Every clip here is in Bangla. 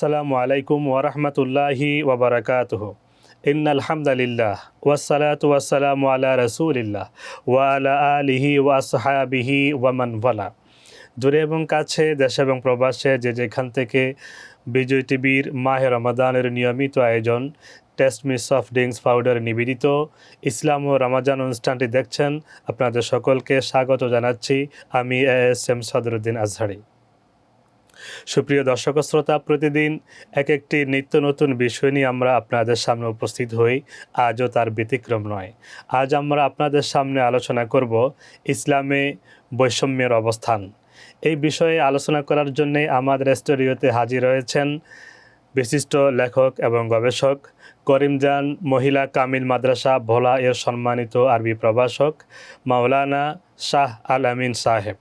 আসসালামু আলাইকুম ওরহমতুল্লাহি ওবরাকাতুহ ইন আলহামদুলিল্লাহ ওয়াসালাতু ওয়াসালামু আলা রসুলিল্লাহ ওয়া আলা আলিহি ওয়াসহাবিহি ওয়ামান ওয়ালা। দূরে এবং কাছে, দেশ এবং প্রবাসে যে যেখান থেকে বিজয় টিভির মাহে রমাদানের নিয়মিত আয়োজন, টেস্ট মিস অফ ড্রিঙ্কস পাউডার নিবেদিত ইসলাম ও রমাজান অনুষ্ঠানটি দেখছেন। আপনাদের সকলকে স্বাগত জানাচ্ছি। আমি এস এম সদরুদ্দিন আজহারি। সুপ্রিয় দর্শক শ্রোতা, প্রতিদিন এক একটি নিত্য নতুন বিষয় নিয়ে আমরা আপনাদের সামনে উপস্থিত হই। আজও তার ব্যতিক্রম নয়। আজ আমরা আপনাদের সামনে আলোচনা করব ইসলামে বৈষম্যের অবস্থান। এই বিষয়ে আলোচনা করার জন্যে আমাদের স্টুডিওতে হাজির রয়েছেন বিশিষ্ট লেখক এবং গবেষক করিমজান মহিলা কামিল মাদ্রাসা ভোলা এর সম্মানিত আরবি প্রভাষক, মাওলানা শাহ আল আমিন সাহেব।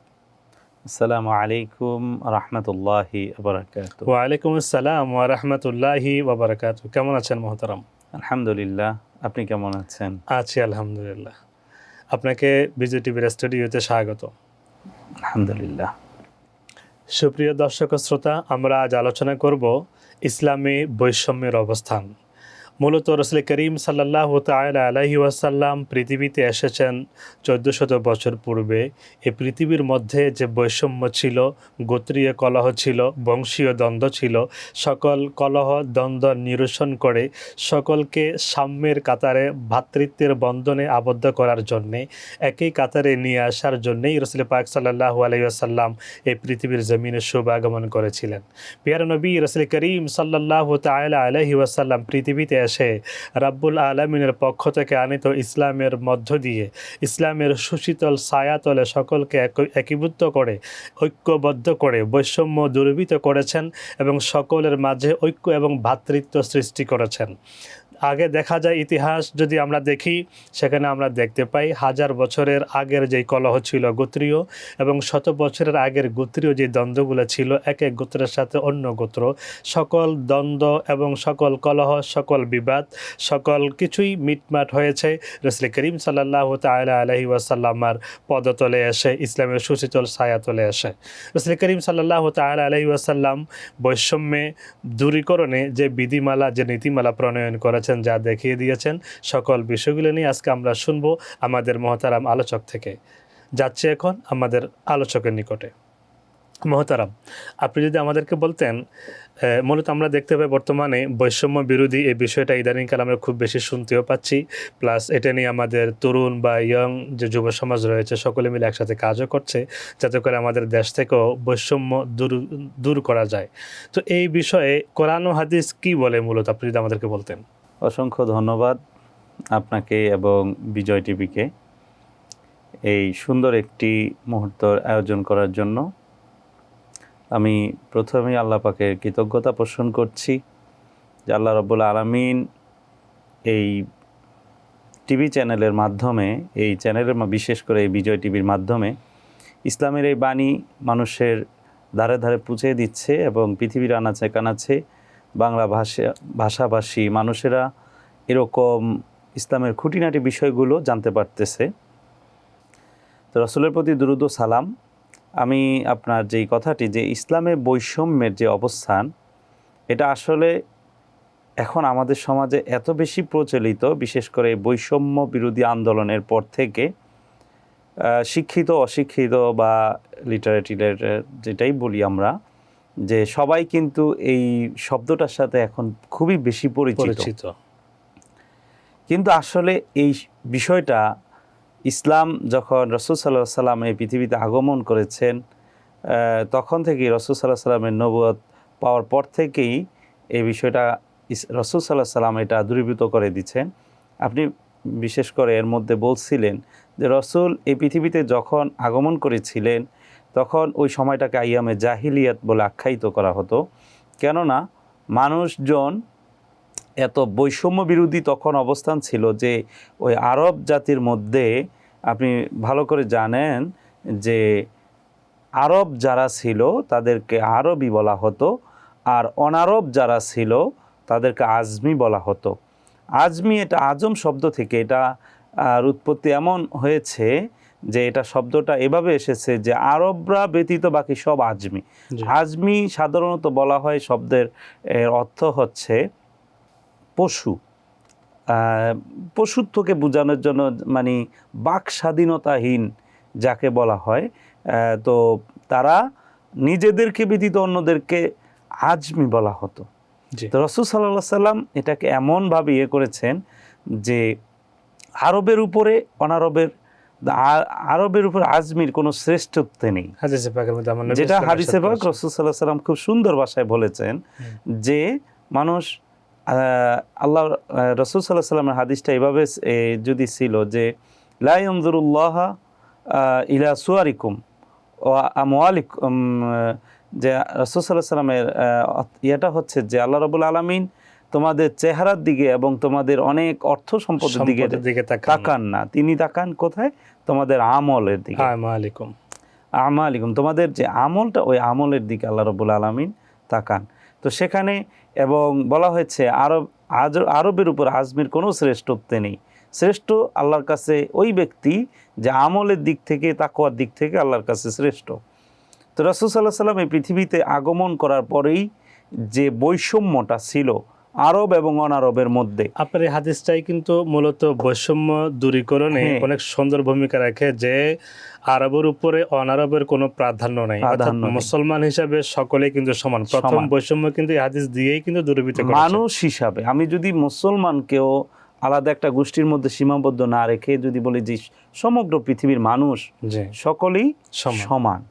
আসসালামু আলাইকুম রহমতুল্লাহি আবরাকাত ওয়ালাইকুম আসসালাম ওয়া রাহমাতুল্লাহি কেমন আছেন মোহতারাম? আলহামদুলিল্লাহ আপনি কেমন আছেন? আছি আলহামদুলিল্লাহ। আপনাকে বিজয় টিভির স্টুডিওতে স্বাগত। আলহামদুলিল্লাহ। সুপ্রিয় দর্শক শ্রোতা আমরা আজ আলোচনা করব ইসলামে বৈষম্যের অবস্থান। মূলত রসুল করিম সাল্লাহ তালা আলহি ওয়াসাল্লাম পৃথিবীতে এসেছেন চোদ্দশত বছর পূর্বে। এই পৃথিবীর মধ্যে যে বৈষম্য ছিল, গোত্রীয় কলহ ছিল, বংশীয় দ্বন্দ্ব ছিল, সকল কলহ দ্বন্দ্ব নিরসন করে সকলকে সাম্যের কাতারে ভ্রাতৃত্বের বন্ধনে আবদ্ধ করার জন্যে, একই কাতারে নিয়ে আসার জন্যেই রসুল পাক সাল্লাহ আলাইসাল্লাম এই পৃথিবীর জমিনে শুভ আগমন করেছিলেন। পিয়ার নবী, রসুল করিম সাল্লাহ তালা আলহি ওয়াসাল্লাম পৃথিবীতে এসে রাব্বুল আলমিনের পক্ষ থেকে আনিত ইসলামের মধ্য দিয়ে ইসলামের সুশীতল ছায়াতলে সকলকে এক- একীভূত করে, ঐক্যবদ্ধ করে, বৈষম্য দুর্বৃত করেছেন এবং সকলের মাঝে ঐক্য এবং ভ্রাতৃত্ব সৃষ্টি করেছেন। আগে দেখা যায় ইতিহাস যদি আমরা দেখি, সেখানে আমরা দেখতে পাই হাজার বছরের আগের যেই কলহ ছিল গোত্রীয় এবং শত বছরের আগের গোত্রীয় যে দ্বন্দ্বগুলো ছিল, এক এক গোত্রের সাথে অন্য গোত্র। সকল দ্বন্দ্ব এবং সকল কলহ, সকল বিবাদ, সকল কিছুই মিটমাট হয়েছে। রসুল করিম সাল্লাহ তালা আলহি ওয়াসাল্লামার পদতলে এসে, ইসলামের সুশীতল ছায়াতলে এসে। রসুল করিম সাল্লাহ তালা আলহি ওয়াসাল্লাম বৈষম্যে দূরীকরণে যে বিধিমালা, যে নীতিমালা প্রণয়ন করেছেন, যা দেখিয়ে দিয়েছেন। সকল বিষয়গুলো নিয়ে আজকে আমরা শুনব আমাদের মহতারাম আলোচক থেকে। যাচ্ছে এখন আমাদের আলোচকের নিকটে। মহতারাম, আপনি যদি আমাদেরকে বলতেন মূলত আমরা দেখতে পাই বর্তমানে বৈষম্য বিরোধী এই বিষয়টা ইদানিংকাল আমরা খুব বেশি শুনতেও পাচ্ছি। প্লাস এটা নিয়ে আমাদের তরুণ বা ইয়ং যে যুব সমাজ রয়েছে, সকলে মিলে একসাথে কাজও করছে, যাতে করে আমাদের দেশ থেকেও বৈষম্য দূর দূর করা যায়। তো এই বিষয়ে কোরআন হাদিস কি বলে মূলত, আপনি যদি আমাদেরকে বলতেন? অসংখ্য ধন্যবাদ আপনাকে এবং বিজয় টিভিকে এই সুন্দর একটি মুহূর্তর আয়োজন করার জন্য। আমি প্রথমেই আল্লাহ পাকের কৃতজ্ঞতা পোষণ করছি যে আল্লাহ রব্বুল আলমিন এই টিভি চ্যানেলের মাধ্যমে, এই চ্যানেলের বিশেষ করে এই বিজয় টিভির মাধ্যমে ইসলামের এই বাণী মানুষের ধারে ধারে পৌঁছে দিচ্ছে এবং পৃথিবীর আনাচে কানাচে বাংলা ভাষা, ভাষাভাষী মানুষেরা এরকম ইসলামের খুঁটিনাটি বিষয়গুলো জানতে পারতেছে। তো রসুলের প্রতি দুরুদ সালাম। আমি আপনার যেই কথাটি যে ইসলামে বৈষম্যের যে অবস্থান, এটা আসলে এখন আমাদের সমাজে এত বেশি প্রচলিত, বিশেষ করে বৈষম্য বিরোধী আন্দোলনের পর থেকে শিক্ষিত, অশিক্ষিত বা লিটারেটি যেটাই বলি আমরা যে সবাই কিন্তু এই শব্দটার সাথে এখন খুবই বেশি পরিচিত। কিন্তু আসলে এই বিষয়টা ইসলাম যখন রসুল সাল্লাহ সাল্লাম এই পৃথিবীতে আগমন করেছেন তখন থেকেই রসুল সাল্লাহ সাল্লামের নবুয়ত পাওয়ার পর থেকেই এই বিষয়টা ইস- রসুল সাল্লাহ সাল্লাম এটা দূরীভূত করে দিচ্ছেন। আপনি বিশেষ করে এর মধ্যে বলছিলেন যে রসুল এই পৃথিবীতে যখন আগমন করেছিলেন তখন ওই সময়টাকে আইয়ামে জাহিলিয়াত বলে আখ্যায়িত করা হতো। কেননা মানুষজন এত বৈষম্য বিরোধী তখন অবস্থান ছিল যে ওই আরব জাতির মধ্যে আপনি ভালো করে জানেন যে আরব যারা ছিল তাদেরকে আরবি বলা হতো আর অনারব যারা ছিল তাদেরকে আজমি বলা হতো। আজমি এটা আজম শব্দ থেকে এটা আর উৎপত্তি এমন হয়েছে যে এটা শব্দটা এভাবে এসেছে যে আরবরা ব্যতীত বাকি সব আজমি। আজমি সাধারণত বলা হয় শব্দের অর্থ হচ্ছে পশু। পশুত্বকে বোঝানোর জন্য মানে বাক স্বাধীনতাহীন যাকে বলা হয় তো তারা নিজেদেরকে ব্যতীত অন্যদেরকে আজমি বলা হতো। তো রসুল সাল্লাহ সাল্লাম এটাকে এমনভাবে ইয়ে করেছেন যে আরবের উপরে অনারবের আরবের উপর আজমির কোনো শ্রেষ্ঠত্ব নেই। যেটা হাদিসে পাক ওয়াসাল্লাম রসুল সাল্লাম খুব সুন্দর ভাষায় বলেছেন যে মানুষ আহ, আল্লাহ রসুল সাল্লাহ সাল্লামের হাদিসটা এভাবে যদি ছিল যে লাইমজুরুল্লাহ ইলা সুয়ারিকুম ও আমওয়ালিকুম যে রসুল সাল্লাহ সাল্লামের ইয়েটা হচ্ছে যে আল্লাহ রবুল আলমিন তোমাদের চেহারার দিকে এবং তোমাদের অনেক অর্থ সম্পদের দিকে তাকান না। তিনি তাকান কোথায়? তোমাদের আমলের দিকে। আমালিকুম তোমাদের যে আমলটা ওই আমলের দিকে আল্লাহ রবুল আলমিন তাকান। তো সেখানে এবং বলা হয়েছে আরব আজ আরবের উপর আজমির কোনো শ্রেষ্ঠত্ব নেই। শ্রেষ্ঠ আল্লাহর কাছে ওই ব্যক্তি যে আমলের দিক থেকে তাকওয়ার দিক থেকে আল্লাহর কাছে শ্রেষ্ঠ। তো রসুল সাল্লাহ সাল্লাম এই পৃথিবীতে আগমন করার পরেই যে বৈষম্যটা ছিল আরব এবং অনারবের মধ্যে। আপনার এই হাদিসটাই কিন্তু মূলত বৈষম্য দূরীকরণে হ্যাঁ। অনেক সুন্দর ভূমিকা রাখে যে আরবের উপরে অনারবের কোনো প্রাধান্য নাই। মুসলমান হিসাবে সকলে কিন্তু সমান। প্রথম বৈষম্য কিন্তু এই হাদিস দিয়েই কিন্তু দূরীভূত মানুষ হিসাবে আমি যদি মুসলমানকেও আলাদা একটা গোষ্ঠীর মধ্যে সীমাবদ্ধ না রেখে যদি বলি যে সমগ্র পৃথিবীর মানুষ সকলেই সমান। সমান।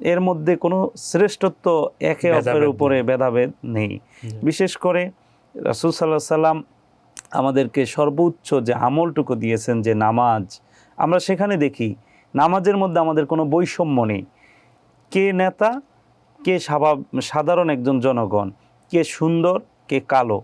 এর মধ্যে কোনো শ্রেষ্ঠত্ব একে অপরের উপরে ভেদাভেদ নেই। বিশেষ করে রাসুল সাল্লাহ সাল্লাম আমাদেরকে সর্বোচ্চ যে আমলটুকু দিয়েছেন যে নামাজ, আমরা সেখানে দেখি নামাজের মধ্যে আমাদের কোনো বৈষম্য নেই। কে নেতা, কে স্বাভাব- সাধারণ একজন জনগণ, কে সুন্দর, কে কালো,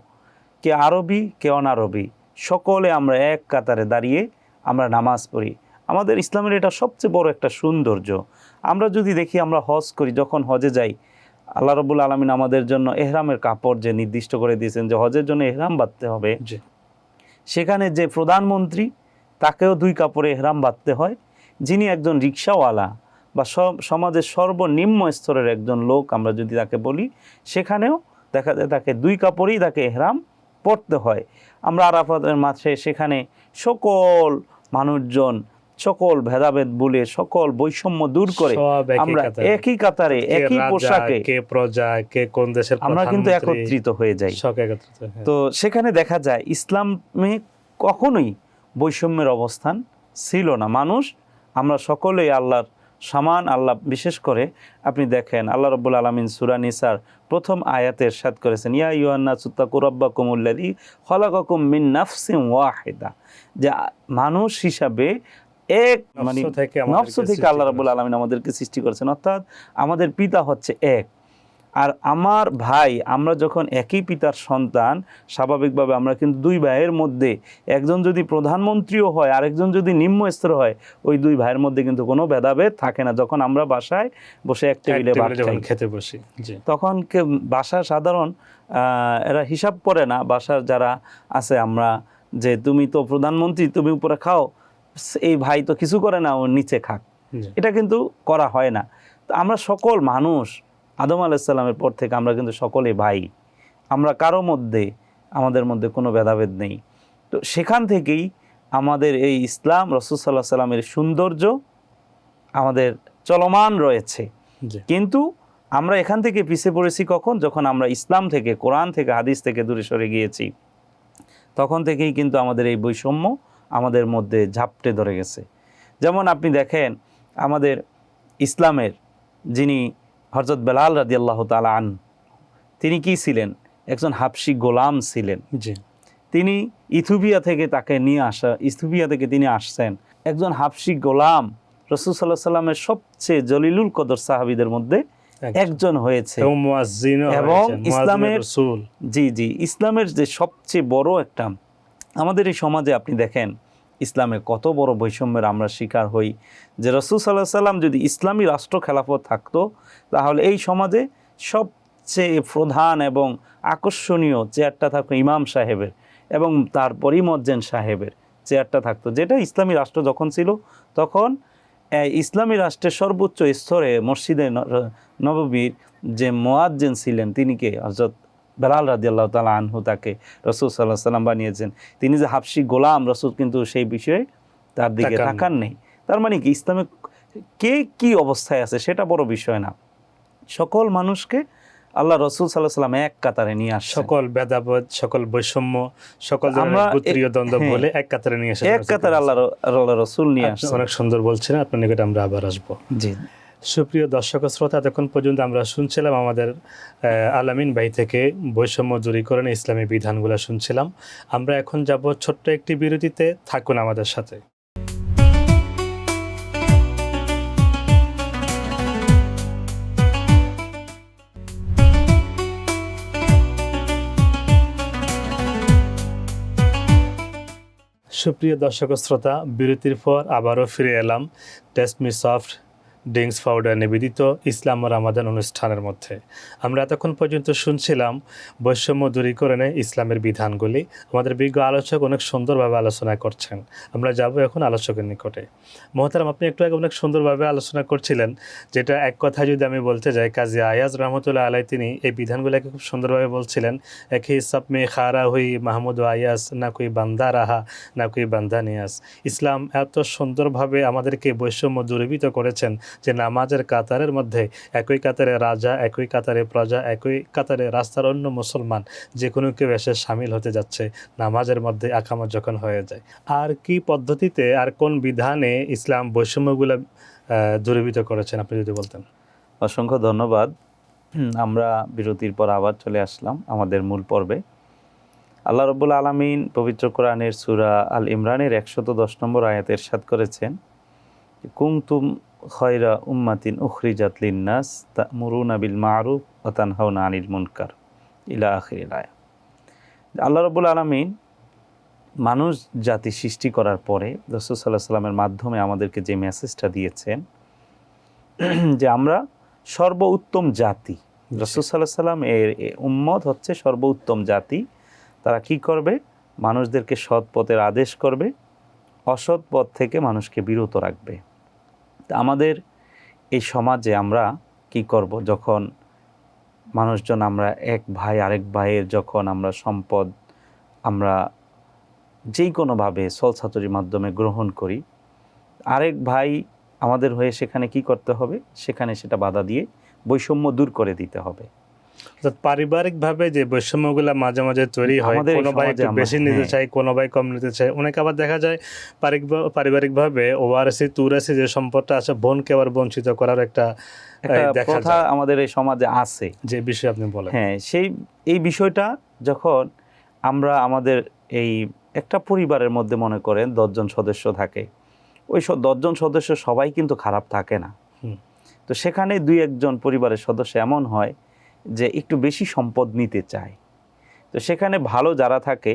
কে আরবি, কে অনারবি, সকলে আমরা এক কাতারে দাঁড়িয়ে আমরা নামাজ পড়ি। আমাদের ইসলামের এটা সবচেয়ে বড় একটা সৌন্দর্য। আমরা যদি দেখি আমরা হজ করি, যখন হজে যাই আল্লাহ রবুল আলমিন আমাদের জন্য এহরামের কাপড় যে নির্দিষ্ট করে দিয়েছেন যে হজের জন্য এহরাম বাঁধতে হবে। সেখানে যে প্রধানমন্ত্রী তাকেও দুই কাপড়ে এহরাম বাঁধতে হয়। যিনি একজন রিক্সাওয়ালা বা সমাজের সর্বনিম্ন স্তরের একজন লোক আমরা যদি তাকে বলি সেখানেও দেখা যায় তাকে দুই কাপড়েই তাকে এহরাম পড়তে হয়। আমরা আরাফাতের মাঠে সেখানে সকল মানুষজন সকল ভেদাভেদ বলে সকল বৈষম্য দূর করে আমরা একই কাতারে একই পোশাকে কে প্রজা কে কোন দেশের আমরা কিন্তু একত্রিত হয়ে যাই। তো সেখানে দেখা যায় ইসলামে কখনোই বৈষম্যের অবস্থান ছিল না। মানুষ আমরা সকলেই আল্লাহর সমান আল্লাহ বিশেষ করে আপনি দেখেন আল্লাহ রব্বুল আলমিন সুরা নিসার প্রথম আয়াতের সাদ করেছেন ইয়া ইউহান্না সুত্তা কুরব্বা কুমুল্লাদি খলাকুম মিন নাফসিম ওয়াহিদা যে মানুষ হিসাবে এক মানে নফস থেকে আল্লাহ রাবুল আলমিন আমাদেরকে সৃষ্টি করেছেন। অর্থাৎ আমাদের পিতা হচ্ছে এক। আর আমার ভাই আমরা যখন একই পিতার সন্তান স্বাভাবিকভাবে আমরা কিন্তু দুই ভাইয়ের মধ্যে একজন যদি প্রধানমন্ত্রীও হয় আরেকজন যদি নিম্ন স্তর হয় ওই দুই ভাইয়ের মধ্যে কিন্তু কোনো ভেদাভেদ থাকে না। যখন আমরা বাসায় বসে এক টেবিলে খেতে বসি তখন কে বাসার সাধারণ আহ, এরা হিসাব করে না। বাসার যারা আছে আমরা যে তুমি তো প্রধানমন্ত্রী তুমি উপরে খাও এই ভাই তো কিছু করে না ও নিচে খাক। এটা কিন্তু করা হয় না। তো আমরা সকল মানুষ আদম আলাইসাল্লামের পর থেকে আমরা কিন্তু সকলে ভাই। আমরা কারও মধ্যে আমাদের মধ্যে কোনো ভেদাভেদ নেই। তো সেখান থেকেই আমাদের এই ইসলাম রসুল সাল্লাহ সাল্লামের সৌন্দর্য আমাদের চলমান রয়েছে। কিন্তু আমরা এখান থেকে পিছিয়ে পড়েছি কখন? যখন আমরা ইসলাম থেকে কোরআন থেকে হাদিস থেকে দূরে সরে গিয়েছি। তখন থেকেই কিন্তু আমাদের এই বৈষম্য আমাদের মধ্যে ঝাপটে ধরে গেছে। যেমন আপনি দেখেন আমাদের ইসলামের যিনি হরজত বেলাল রাদি আল্লাহ তালা আন তিনি কি ছিলেন? একজন হাবশি গোলাম ছিলেন। জি। তিনি ইথুপিয়া থেকে তাকে নিয়ে আসা ইথুপিয়া থেকে তিনি আসছেন। একজন হাফসি গোলাম রসুল সাল্লাহ সাল্লামের সবচেয়ে জলিলুল কদর সাহাবিদের মধ্যে একজন। হয়েছে। এবং ইসলামের- জি জি ইসলামের যে সবচেয়ে বড় একটা আমাদের এই সমাজে আপনি দেখেন, ইসলামে কত বড় বৈষম্যের আমরা শিকার হই যে রসুল সাল্লাহ সাল্লাম যদি ইসলামী রাষ্ট্র খেলাফত থাকতো, তাহলে এই সমাজে সবচেয়ে প্রধান এবং আকর্ষণীয় চেয়ারটা থাকতো ইমাম সাহেবের এবং তার পরিমজ্জেন সাহেবের চেয়ারটা থাকতো। যেটা ইসলামী রাষ্ট্র যখন ছিল, তখন ইসলামী রাষ্ট্রের সর্বোচ্চ স্তরে মসজিদে নববীর যে মোয়াজ্জেন ছিলেন, তিনি কে? হজরত বেলাল রাজি আল্লাহ তালা আনহু তাকে রসুল সাল্লাহ সাল্লাম বানিয়েছেন। তিনি যে হাফসি গোলাম রসুল কিন্তু সেই বিষয়ে তার দিকে তাকান নেই। তার মানে কি ইসলামে কে কি অবস্থায় আছে সেটা বড় বিষয় না। সকল মানুষকে আল্লাহ রসুল সাল্লাহ সাল্লাম এক কাতারে নিয়ে আসছেন। সকল ভেদাভেদ সকল বৈষম্য সকল গোত্রীয় দ্বন্দ্ব হ্যাঁ। বলে এক কাতারে নিয়ে এসে এক কাতারে আল্লাহ আল্লাহ রসুল নিয়ে আসছেন। অনেক সুন্দর বলছেন আপনার নিকটে আমরা আবার আসব। জি। সুপ্রিয় দর্শক শ্রোতা, এতক্ষণ পর্যন্ত আমরা শুনছিলাম আমাদের আলামিন ভাই থেকে বৈষম্য দূরীকরণে ইসলামী বিধানগুলো শুনছিলাম। আমরা এখন যাব ছোট্ট একটি বিরতিতে, থাকুন আমাদের সাথে। সুপ্রিয় দর্শক শ্রোতা, বিরতির পর আবারও ফিরে এলাম। Taste me soft drinks powder নিবেদিত ইসলাম রামাদান অনুষ্ঠানের মধ্যে। আমরা এতক্ষণ পর্যন্ত শুনছিলাম বৈষম্য দূরীকরণে ইসলামের বিধানগুলি। আমাদের বিজ্ঞ আলোচক অনেক সুন্দরভাবে আলোচনা করছেন। আমরা যাব এখন আলোচকের নিকটে। মহতারাম, আপনি একটু আগে অনেক সুন্দরভাবে আলোচনা করছিলেন, যেটা এক কথায় যদি আমি বলতে যাই, কাজী আয়াজ রহমতুল্লাহ আলাই তিনি এই বিধানগুলোকে খুব সুন্দরভাবে বলছিলেন একই সব মে খারা হুই মাহমুদ আয়াস না কুই বান্দা রাহা, না কুই বান্দা নিয়াস ইসলাম এত সুন্দরভাবে আমাদেরকে বৈষম্য দূরীভূত করেছেন যে নামাজের কাতারের মধ্যে একই কাতারে রাজা, একই কাতারে প্রজা, একই কাতারে রাস্তার অন্য মুসলমান, যে কোনো কেউ এসে সামিল হতে যাচ্ছে নামাজের মধ্যে আকামত যখন হয়ে যায়। আর কি পদ্ধতিতে, আর কোন বিধানে ইসলাম বৈষম্যগুলো দূরীভূত করেছেন, আপনি যদি বলতেন। অসংখ্য ধন্যবাদ। আমরা বিরতির পর আবার চলে আসলাম আমাদের মূল পর্বে। আল্লাহ রব্বুল আলমিন পবিত্র কোরআনের সুরা আল ইমরানের একশত দশ নম্বর আয়াতের সাদ করেছেন কুমতুম খয়রা উম্মাতিন উখরিজাত লিন্নাস তামুরুনা বিল মারুফ ও তানহাউনা আনিল মুনকার। ইলা আখির আয়া। আল্লাহ রব্বুল আলমিন মানুষ জাতি সৃষ্টি করার পরে রসুল সাল্লাহ সাল্লামের মাধ্যমে আমাদেরকে যে মেসেজটা দিয়েছেন, যে আমরা সর্বোত্তম জাতি, রসুল সাল্লাহ সাল্লাম এর উম্মত হচ্ছে সর্বোত্তম জাতি। তারা কি করবে? মানুষদেরকে সৎ পথের আদেশ করবে, অসৎ পথ থেকে মানুষকে বিরত রাখবে। তা আমাদের এই সমাজে আমরা কি করব যখন মানুষজন আমরা এক ভাই আরেক ভাইয়ের যখন আমরা সম্পদ আমরা যেই কোনোভাবে সলসাতুরির মাধ্যমে গ্রহণ করি, আরেক ভাই আমাদের হয়ে সেখানে কি করতে হবে? সেখানে সেটা বাধা দিয়ে বৈষম্য দূর করে দিতে হবে। অর্থাৎ পারিবারিকভাবে যে বৈষম্যগুলো মাঝে মাঝে তৈরি হয় কোনো ভাই একটু বেশি নিতে হ্যাঁ। চায় কোনো ভাই কম নিতে চায় অনেক আবার দেখা যায় পারিবারিকভাবে ওআরএসি তুরাসি যে সম্পদটা আছে বোনকে আবার বঞ্চিত করার একটা যায়। আমাদের এই সমাজে আছে যে বিষয়ে আপনি বলেন হ্যাঁ সেই এই বিষয়টা যখন আমরা আমাদের এই একটা পরিবারের মধ্যে মনে করেন দশজন সদস্য থাকে ওই স- দশজন সদস্য সবাই কিন্তু খারাপ থাকে না। তো সেখানে দুই একজন পরিবারের সদস্য এমন হয় যে একটু বেশি সম্পদ নিতে চায়। তো সেখানে ভালো যারা থাকে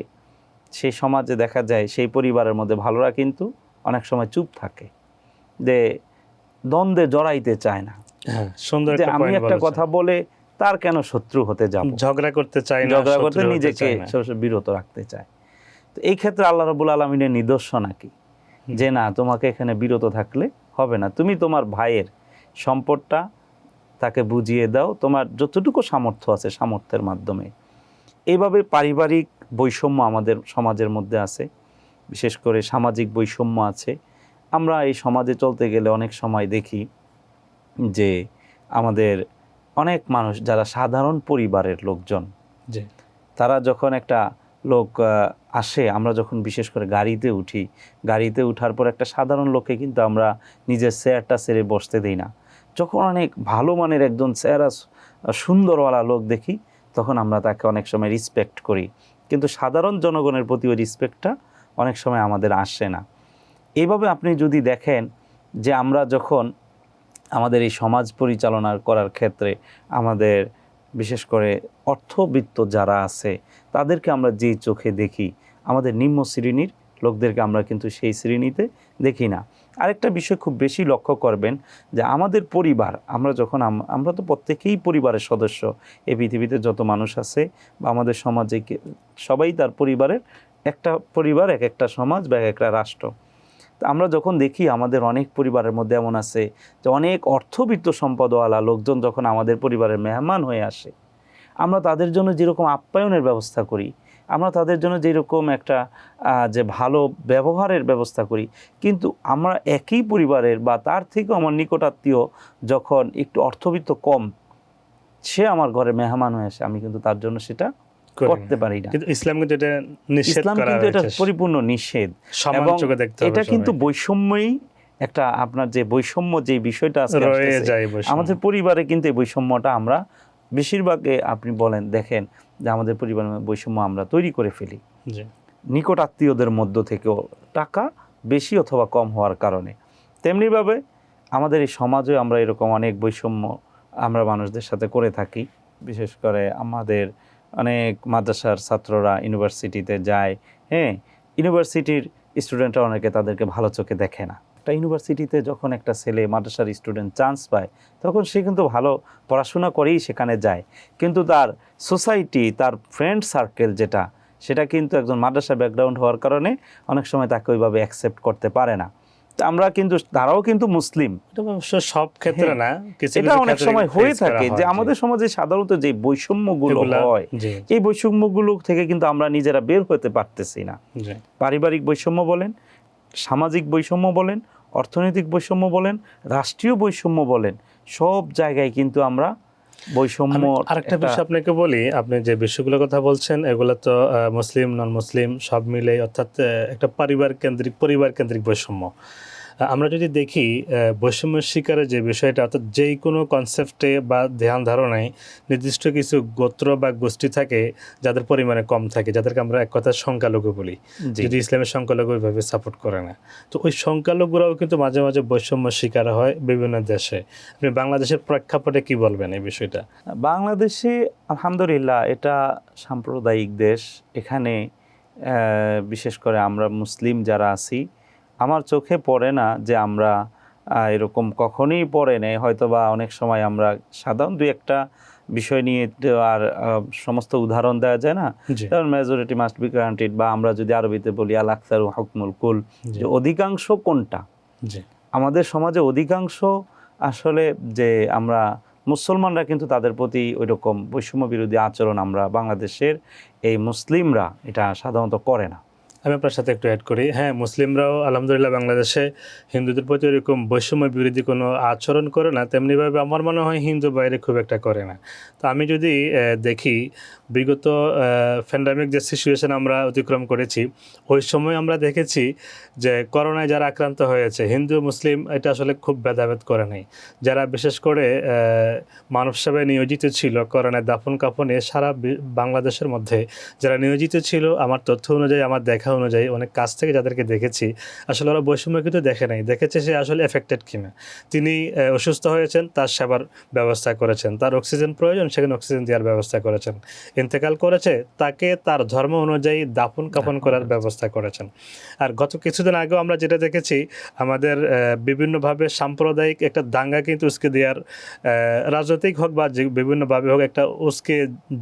সেই সমাজে দেখা যায় সেই পরিবারের মধ্যে ভালোরা কিন্তু অনেক সময় চুপ থাকে। যে দ্বন্দ্বে জড়াইতে চায় না। হ্যাঁ সুন্দর আমি একটা কথা বলে তার কেন শত্রু হতে যাব? ঝগড়া করতে চায় না ঝগড়া করতে নিজেকে বিরত রাখতে চায়। তো এই ক্ষেত্রে আল্লাহ রবুল আলমিনের নিদর্শন নাকি। যে না তোমাকে এখানে বিরত থাকলে হবে না। তুমি তোমার ভাইয়ের সম্পদটা তাকে বুঝিয়ে দাও তোমার যতটুকু সামর্থ্য আছে সামর্থ্যের মাধ্যমে। এইভাবে পারিবারিক বৈষম্য আমাদের সমাজের মধ্যে আছে বিশেষ করে সামাজিক বৈষম্য আছে। আমরা এই সমাজে চলতে গেলে অনেক সময় দেখি যে আমাদের অনেক মানুষ যারা সাধারণ পরিবারের লোকজন তারা যখন একটা লোক আসে আমরা যখন বিশেষ করে গাড়িতে উঠি গাড়িতে উঠার পর একটা সাধারণ লোককে কিন্তু আমরা নিজের চেয়ারটা ছেড়ে বসতে দিই না। যখন অনেক ভালো মানের একজন চেহারা সুন্দরওয়ালা লোক দেখি, তখন আমরা তাকে অনেক সময় রিসপেক্ট করি। কিন্তু সাধারণ জনগণের প্রতি ওই রিসপেক্টটা অনেক সময় আমাদের আসে না। এইভাবে আপনি যদি দেখেন যে আমরা যখন আমাদের এই সমাজ পরিচালনা করার ক্ষেত্রে আমাদের বিশেষ করে অর্থবিত্ত যারা আছে, তাদেরকে আমরা যেই চোখে দেখি, আমাদের নিম্ন শ্রেণির লোকদেরকে আমরা কিন্তু সেই শ্রেণীতে দেখি না। আরেকটা বিষয় খুব বেশি লক্ষ্য করবেন যে আমাদের পরিবার, আমরা যখন আম- আমরা তো প্রত্যেকেই পরিবারের সদস্য। এই পৃথিবীতে যত মানুষ আছে বা আমাদের সমাজে সবাই তার পরিবারের একটা পরিবার, এক একটা সমাজ বা এক একটা রাষ্ট্র। তো আমরা যখন দেখি আমাদের অনেক পরিবারের মধ্যে এমন আছে যে অনেক অর্থবিত্ত সম্পদওয়ালা লোকজন যখন আমাদের পরিবারের মেহমান হয়ে আসে, আমরা তাদের জন্য যেরকম আপ্যায়নের ব্যবস্থা করি আমরা তাদের জন্য যেরকম একটা যে ভালো ব্যবহারের ব্যবস্থা করি কিন্তু আমরা একই পরিবারের বা তার থেকেও আমার নিকটাত্মীয় যখন একটু অর্থবিত্ত কম সে আমার ঘরে মেহমান হয়ে আসে আমি কিন্তু তার জন্য সেটা করতে পারি না। কিন্তু ইসলাম কিন্তু এটা নিষেধ ইসলাম কিন্তু এটা পরিপূর্ণ নিষেধ। এবং এটা কিন্তু বৈষম্যই একটা আপনার যে বৈষম্য যে বিষয়টা আজকে বৈষম্য। আমাদের পরিবারে কিন্তু এই বৈষম্যটা আমরা বেশিরভাগে আপনি বলেন দেখেন যে আমাদের পরিবারের বৈষম্য আমরা তৈরি করে ফেলি। নিকট আত্মীয়দের মধ্য থেকেও টাকা বেশি অথবা কম হওয়ার কারণে। তেমনিভাবে আমাদের এই সমাজে আমরা এরকম অনেক বৈষম্য আমরা মানুষদের সাথে করে থাকি। বিশেষ করে আমাদের অনেক মাদ্রাসার ছাত্ররা ইউনিভার্সিটিতে যায়। হ্যাঁ ইউনিভার্সিটির স্টুডেন্টরা অনেকে তাদেরকে ভালো চোখে দেখে না। একটা ইউনিভার্সিটিতে যখন একটা ছেলে মাদ্রাসার স্টুডেন্ট চান্স পায় তখন সে কিন্তু ভালো পড়াশোনা করেই সেখানে যায়। কিন্তু তার সোসাইটি তার ফ্রেন্ড সার্কেল যেটা সেটা কিন্তু একজন মাদ্রাসা ব্যাকগ্রাউন্ড হওয়ার কারণে অনেক সময় তাকে ওইভাবে অ্যাকসেপ্ট করতে পারে না। আমরা কিন্তু তারাও কিন্তু মুসলিম। সব ক্ষেত্রে না এটা অনেক সময় হয়ে থাকে যে আমাদের সমাজে সাধারণত যে বৈষম্যগুলো হয় এই বৈষম্যগুলো থেকে কিন্তু আমরা নিজেরা বের হতে পারতেছি না। পারিবারিক বৈষম্য বলেন সামাজিক বৈষম্য বলেন অর্থনৈতিক বৈষম্য বলেন রাষ্ট্রীয় বৈষম্য বলেন সব জায়গায় কিন্তু আমরা বৈষম্য আরেকটা বিষয় আপনাকে বলি আপনি যে বিষয়গুলোর কথা বলছেন এগুলো তো আহ, মুসলিম নন মুসলিম সব মিলে অর্থাৎ একটা পরিবার কেন্দ্রিক পরিবার কেন্দ্রিক বৈষম্য। আমরা যদি দেখি বৈষম্য শিকারের যে বিষয়টা অর্থাৎ যেই কোনো কনসেপ্টে বা ধ্যান ধারণায় নির্দিষ্ট কিছু গোত্র বা গোষ্ঠী থাকে যাদের পরিমাণে কম থাকে যাদেরকে আমরা এক কথা সংখ্যালঘু বলি। যদি ইসলামের সংখ্যালঘু ওইভাবে সাপোর্ট করে না। তো ওই সংখ্যালঘুরাও কিন্তু মাঝে মাঝে বৈষম্য শিকার হয় বিভিন্ন দেশে। আপনি বাংলাদেশের প্রেক্ষাপটে কি বলবেন এই বিষয়টা? বাংলাদেশে আলহামদুলিল্লাহ এটা সাম্প্রদায়িক দেশ। এখানে বিশেষ করে আমরা মুসলিম যারা আছি আমার চোখে পড়ে না যে আমরা এরকম কখনোই পড়ে নেই। হয়তো বা অনেক সময় আমরা সাধারণ দুই একটা বিষয় নিয়ে আর সমস্ত উদাহরণ দেওয়া যায় না। যেমন মেজরিটি মাস্ট বি গ্রান্টেড বা আমরা যদি আরবিতে বলি আল আক্তার হকমুল কুল যে অধিকাংশ কোনটা? আমাদের সমাজে অধিকাংশ আসলে যে আমরা মুসলমানরা কিন্তু তাদের প্রতি ওই রকম বৈষম্য বিরোধী আচরণ আমরা বাংলাদেশের এই মুসলিমরা এটা সাধারণত করে না। আমি আপনার সাথে একটু অ্যাড করি। হ্যাঁ মুসলিমরাও আলহামদুলিল্লাহ বাংলাদেশে হিন্দুদের প্রতি এরকম বৈষম্য বিরোধী কোনো আচরণ করে না তেমনিভাবে আমার মনে হয় হিন্দু বাইরে খুব একটা করে না। তো আমি যদি দেখি বিগত প্যান্ডামিক যে সিচুয়েশন আমরা অতিক্রম করেছি, ওই সময় আমরা দেখেছি যে করোনায় যারা আক্রান্ত হয়েছে, হিন্দু, মুসলিম, এটা আসলে খুব ভেদাভেদ করে নাই। যারা বিশেষ করে মানব সেবায় নিয়োজিত ছিল, করোনায় দাফন কাফনে সারা বাংলাদেশের মধ্যে যারা নিয়োজিত ছিল, আমার তথ্য অনুযায়ী আমার দেখা অনুযায়ী অনেক কাছ থেকে যাদেরকে দেখেছি আসলে ওরা বৈষম্য কিন্তু দেখে নাই। দেখেছে সে আসলে এফেক্টেড কিনা। তিনি অসুস্থ হয়েছেন তার সেবার ব্যবস্থা করেছেন। তার অক্সিজেন প্রয়োজন সেখানে অক্সিজেন দেওয়ার ব্যবস্থা করেছেন। ইন্তেকাল করেছে তাকে তার ধর্ম অনুযায়ী দাপন কাপন করার ব্যবস্থা করেছেন। আর গত কিছুদিন আগেও আমরা যেটা দেখেছি আমাদের বিভিন্নভাবে সাম্প্রদায়িক একটা দাঙ্গা কিন্তু উস্কে দেওয়ার রাজনৈতিক হোক বা যে বিভিন্নভাবে হোক একটা উস্কে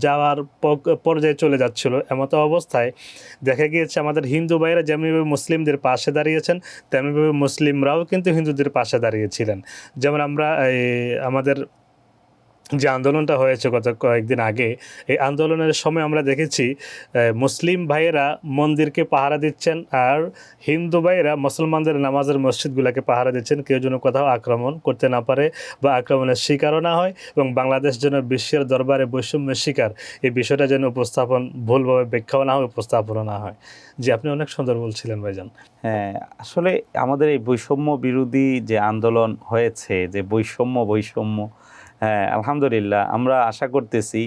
যাওয়ার পর্যায়ে চলে যাচ্ছিল। এমতো অবস্থায় দেখা গিয়েছে আমাদের হিন্দু ভাইয়েরা যেমনিভাবে মুসলিমদের পাশে দাঁড়িয়েছেন তেমনিভাবে মুসলিমরাও কিন্তু হিন্দুদের পাশে দাঁড়িয়েছিলেন। যেমন আমরা আমাদের যে আন্দোলনটা হয়েছে গত কয়েকদিন আগে, এই আন্দোলনের সময় আমরা দেখেছি মুসলিম ভাইয়েরা মন্দিরকে পাহারা দিচ্ছেন আর হিন্দু ভাইয়েরা মুসলমানদের নামাজের মসজিদগুলোকে পাহারা দিচ্ছেন। কেউ যেন কোথাও আক্রমণ করতে না পারে বা আক্রমণের শিকারও না হয় এবং বাংলাদেশ যেন বিশ্বের দরবারে বৈষম্যের শিকার। এই বিষয়টা যেন উপস্থাপন, ভুলভাবে ব্যাখ্যাও না হয়, উপস্থাপনও না হয়। যে আপনি অনেক সুন্দর বলছিলেন ভাইজান। হ্যাঁ আসলে আমাদের এই বৈষম্য বিরোধী যে আন্দোলন হয়েছে, যে বৈষম্য বৈষম্য হ্যাঁ আলহামদুলিল্লাহ। আমরা আশা করতেছি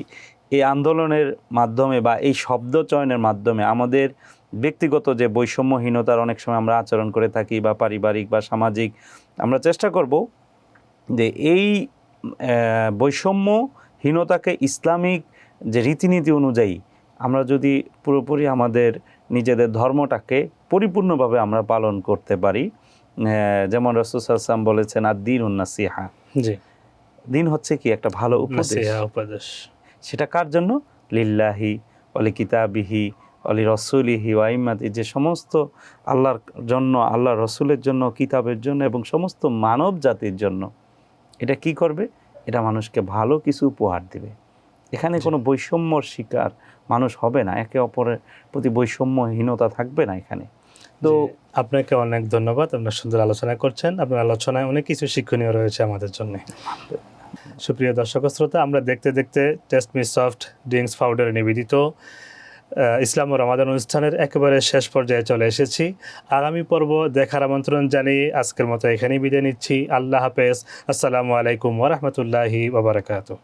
এই আন্দোলনের মাধ্যমে বা এই শব্দ চয়নের মাধ্যমে আমাদের ব্যক্তিগত যে বৈষম্যহীনতার অনেক সময় আমরা আচরণ করে থাকি বা পারিবারিক বা সামাজিক, আমরা চেষ্টা করব যে এই বৈষম্যহীনতাকে ইসলামিক যে রীতিনীতি অনুযায়ী আমরা যদি পুরোপুরি আমাদের নিজেদের ধর্মটাকে পরিপূর্ণভাবে আমরা পালন করতে পারি যেমন রসুসাম বলেছেন আর দিন উন্নাসিহা জি। দিন হচ্ছে কি একটা ভালো উপদেশ। উপদেশ। সেটা কার জন্য? লিল্লাহি অলি কিতাবিহি অলি রসুলিহি ওয়াইমাতি যে সমস্ত আল্লাহর জন্য আল্লাহ রসুলের জন্য কিতাবের জন্য এবং সমস্ত মানব জাতির জন্য। এটা কি করবে? এটা মানুষকে ভালো কিছু উপহার দিবে। এখানে কোনো বৈষম্যর শিকার মানুষ হবে না। একে অপরের প্রতি বৈষম্যহীনতা থাকবে না এখানে। তো তো আপনাকে অনেক ধন্যবাদ। আপনার সুন্দর আলোচনা করছেন। আপনার আলোচনায় অনেক কিছু শিক্ষণীয় রয়েছে আমাদের জন্য। সুপ্রিয় দর্শক শ্রোতা, আমরা দেখতে দেখতে taste me soft drinks powder নিবেদিত। ইসলাম ও রমাদান অনুষ্ঠানের একেবারে শেষ পর্যায়ে চলে এসেছি। আগামী পর্ব দেখার আমন্ত্রণ জানিয়ে আজকের মতো এখানেই বিদায় নিচ্ছি। আল্লাহ হাফেজ। আসসালামু আলাইকুম ওরহমতুল্লাহি ওবরাকাতু